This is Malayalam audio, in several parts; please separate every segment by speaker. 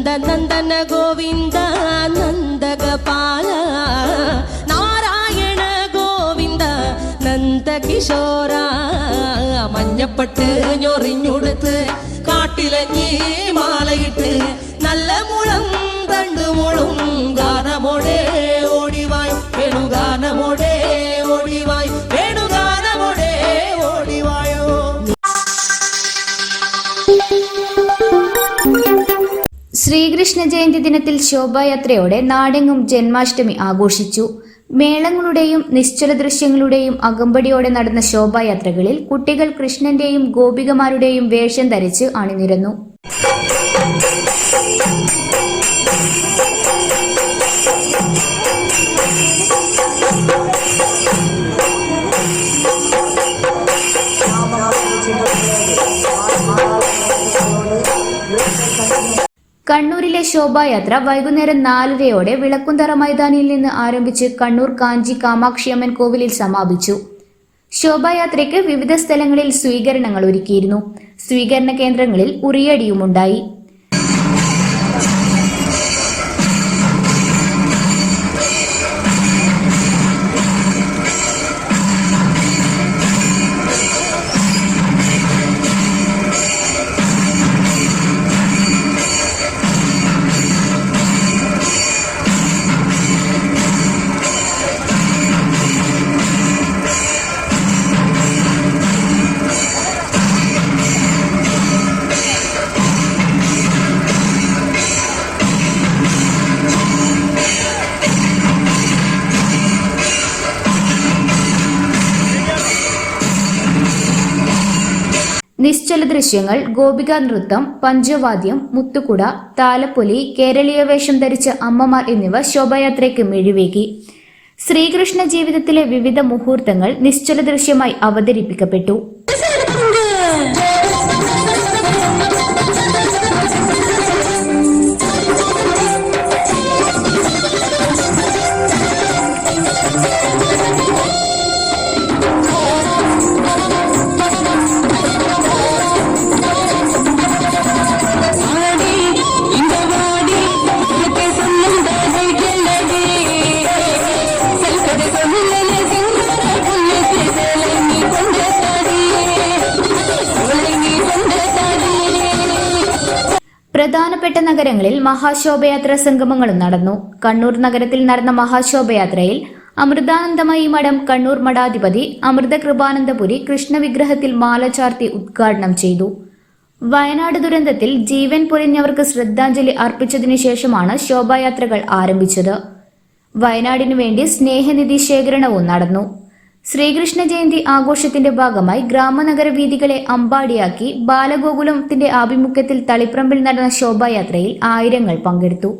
Speaker 1: நந்த நந்தன கோவிந்த நந்தக பால நாராயண கோவிந்த நந்த கிஷോര മഞ്ഞപ്പെട്ട് ഞൊറിഞ്ഞുടുത്ത് കാട്ടിലഞ്ഞി മാലയിട്ട് നല്ല മുളം തണ്ടു മുളും ഗാനമോടെ ഓടിവായ് വേണു ഗാനമോടെ ഓടിവായ് വേണു
Speaker 2: ശ്രീകൃഷ്ണ ജയന്തി ദിനത്തിൽ ശോഭായാത്രയോടെ നാടെങ്ങും ജന്മാഷ്ടമി ആഘോഷിച്ചു. മേളങ്ങളുടെയും നിശ്ചല ദൃശ്യങ്ങളുടെയും അകമ്പടിയോടെ നടന്ന ശോഭായാത്രകളിൽ കുട്ടികൾ കൃഷ്ണന്റെയും ഗോപികമാരുടെയും വേഷം ധരിച്ച് അണിനിരന്നു. കണ്ണൂരിലെ ശോഭായാത്ര വൈകുന്നേരം നാലരയോടെ വിളക്കുന്തറ മൈതാനിയിൽ നിന്ന് ആരംഭിച്ച് കണ്ണൂർ കാഞ്ചി കാമാക്ഷിയമ്മൻ കോവിലിൽ സമാപിച്ചു. ശോഭായാത്രയ്ക്ക് വിവിധ സ്ഥലങ്ങളിൽ സ്വീകരണങ്ങൾ ഒരുക്കിയിരുന്നു. സ്വീകരണ കേന്ദ്രങ്ങളിൽ ഉറിയടിയുമുണ്ടായി. നിശ്ചല ദൃശ്യങ്ങൾ ഗോപിക നൃത്തം പഞ്ചവാദ്യം മുത്തുകുട താലപ്പൊലി കേരളീയ വേഷം ധരിച്ച അമ്മമാർ എന്നിവ ശോഭായാത്രയ്ക്ക് മിഴിവേകി ശ്രീകൃഷ്ണ ജീവിതത്തിലെ വിവിധ മുഹൂർത്തങ്ങൾ നിശ്ചല ദൃശ്യമായി അവതരിപ്പിക്കപ്പെട്ടു. പ്രധാനപ്പെട്ട നഗരങ്ങളിൽ മഹാശോഭയാത്ര സംഗമങ്ങളും നടന്നു. കണ്ണൂർ നഗരത്തിൽ നടന്ന മഹാശോഭയാത്രയിൽ അമൃതാനന്ദമയി മഠം കണ്ണൂർ മഠാധിപതി അമൃത കൃപാനന്ദപുരി കൃഷ്ണവിഗ്രഹത്തിൽ മാല ചാർത്തി ഉദ്ഘാടനം ചെയ്തു. വയനാട് ദുരന്തത്തിൽ ജീവൻ പൊലിഞ്ഞവർക്ക് ശ്രദ്ധാഞ്ജലി അർപ്പിച്ചതിനു ശേഷമാണ് ശോഭായാത്രകൾ ആരംഭിച്ചത്. വയനാടിനു വേണ്ടി സ്നേഹനിധി ശേഖരണവും നടന്നു. ശ്രീകൃഷ്ണ ജയന്തി ആഘോഷത്തിന്റെ ഭാഗമായി ഗ്രാമനഗര വീതികളെ അമ്പാടിയാക്കി ബാലഗോകുലത്തിന്റെ ആഭിമുഖ്യത്തിൽ തളിപ്രമ്പിൽ നടന്ന ശോഭായാത്രയിൽ ആയിരങ്ങൾ പങ്കെടുത്തു.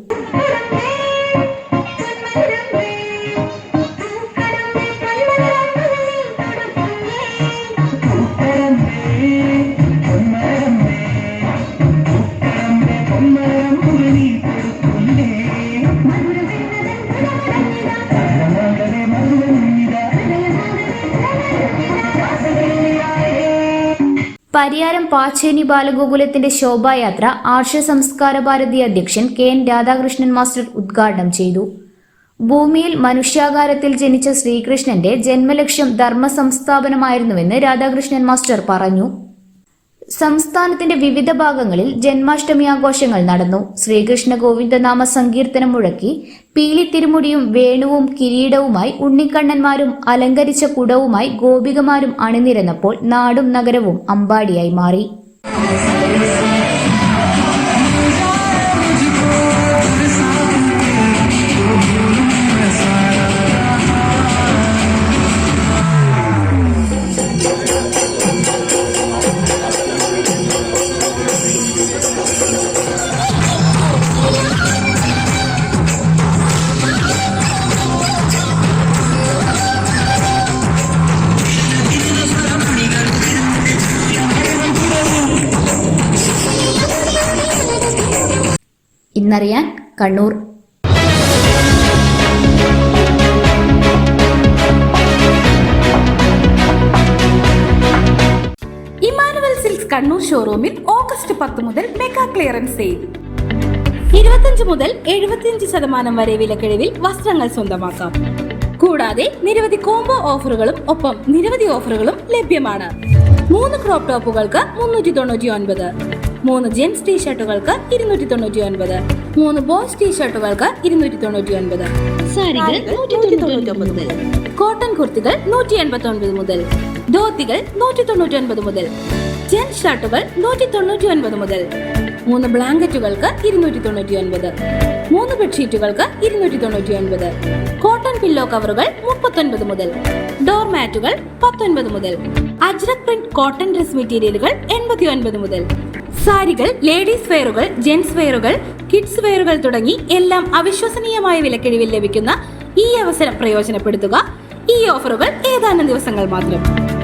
Speaker 2: പരിയാരം പാച്ചേനി ബാലഗോകുലത്തിന്റെ ശോഭായാത്ര ആർഷ സംസ്കാര ഭാരതി അധ്യക്ഷൻ കെ എൻ രാധാകൃഷ്ണൻ മാസ്റ്റർ ഉദ്ഘാടനം ചെയ്തു. ഭൂമിയിൽ മനുഷ്യാകാരത്തിൽ ജനിച്ച ശ്രീകൃഷ്ണന്റെ ജന്മലക്ഷ്യം ധർമ്മ സംസ്ഥാപനമായിരുന്നുവെന്ന് രാധാകൃഷ്ണൻ മാസ്റ്റർ പറഞ്ഞു. സംസ്ഥാനത്തിന്റെ വിവിധ ഭാഗങ്ങളിൽ ജന്മാഷ്ടമി ആഘോഷങ്ങൾ നടന്നു. ശ്രീകൃഷ്ണ ഗോവിന്ദനാമ സങ്കീർത്തനം മുഴക്കി പീലി തിരുമുടിയും വേണുവും കിരീടവുമായി ഉണ്ണിക്കണ്ണന്മാരും അലങ്കരിച്ച കുടവുമായി ഗോപികമാരും അണിനിരന്നപ്പോൾ നാടും നഗരവും അമ്പാടിയായി മാറി. ഇന്നറിയാൻ കണ്ണൂർ.
Speaker 3: ഇമാനുവൽ സിൽക്സ് കണ്ണൂർ ഷോറൂമിൽ ഓഗസ്റ്റ് പത്ത് മുതൽ മെഗാ ക്ലിയറൻസ് സെയിൽ. ഇരുപത്തിയഞ്ച് മുതൽ എഴുപത്തിയഞ്ച് ശതമാനം വരെ വിലക്കിഴിവിൽ വസ്ത്രങ്ങൾ സ്വന്തമാക്കാം. കൂടാതെ നിരവധി കോംബോ ഓഫറുകളും ഒപ്പം നിരവധി ഓഫറുകളും ലഭ്യമാണ്. മൂന്ന് ക്രോപ്പ് ടോപ്പുകൾക്ക് മുന്നൂറ്റി തൊണ്ണൂറ്റി ഒൻപത് മൂന്ന് ജെൻസ് ടീഷർട്ടുകൾക്ക് ഇരുന്നൂറ്റി തൊണ്ണൂറ്റി ഒൻപത് മൂന്ന് ബോയ്സ് ടീഷർട്ടുകൾക്ക് ഇരുന്നൂറ്റി തൊണ്ണൂറ്റി ഒൻപത് സാരികൾ നൂറ്റി തൊണ്ണൂറ്റി ഒമ്പത് മുതൽ. കോട്ടൺ കുർത്തികൾ നൂറ്റി എൺപത്തി ഒൻപത് മുതൽ. ധോത്തികൾ നൂറ്റി തൊണ്ണൂറ്റി ഒൻപത് മുതൽ. ജെൻസ് ഷർട്ടുകൾ നൂറ്റി തൊണ്ണൂറ്റി ഒൻപത് മുതൽ. മൂന്ന് ബ്ലാങ്കറ്റുകൾക്ക് ഇരുന്നൂറ്റി തൊണ്ണൂറ്റി ഒൻപത് മൂന്ന് ബെഡ്ഷീറ്റുകൾക്ക് ഇരുന്നൂറ്റി തൊണ്ണൂറ്റി ഒൻപത് കോട്ടൺ പില്ലോ കവറുകൾ മുപ്പത്തൊൻപത് മുതൽ. ഡോർ മാറ്റുകൾ പത്തൊൻപത് മുതൽ. അജ്രക് പ്രിന്റ് കോട്ടൺ ഡ്രസ് മെറ്റീരിയലുകൾ എൺപത്തി ഒൻപത് മുതൽ. സാരികൾ ലേഡീസ് വെയറുകൾ ജെന്റ്സ് വെയറുകൾ കിഡ്സ് വെയറുകൾ തുടങ്ങി എല്ലാം അവിശ്വസനീയമായ വിലക്കിഴിവിൽ ലഭിക്കുന്ന ഈ അവസരം പ്രയോജനപ്പെടുത്തുക. ഈ ഓഫറുകൾ ഏതാനും ദിവസങ്ങൾ മാത്രം.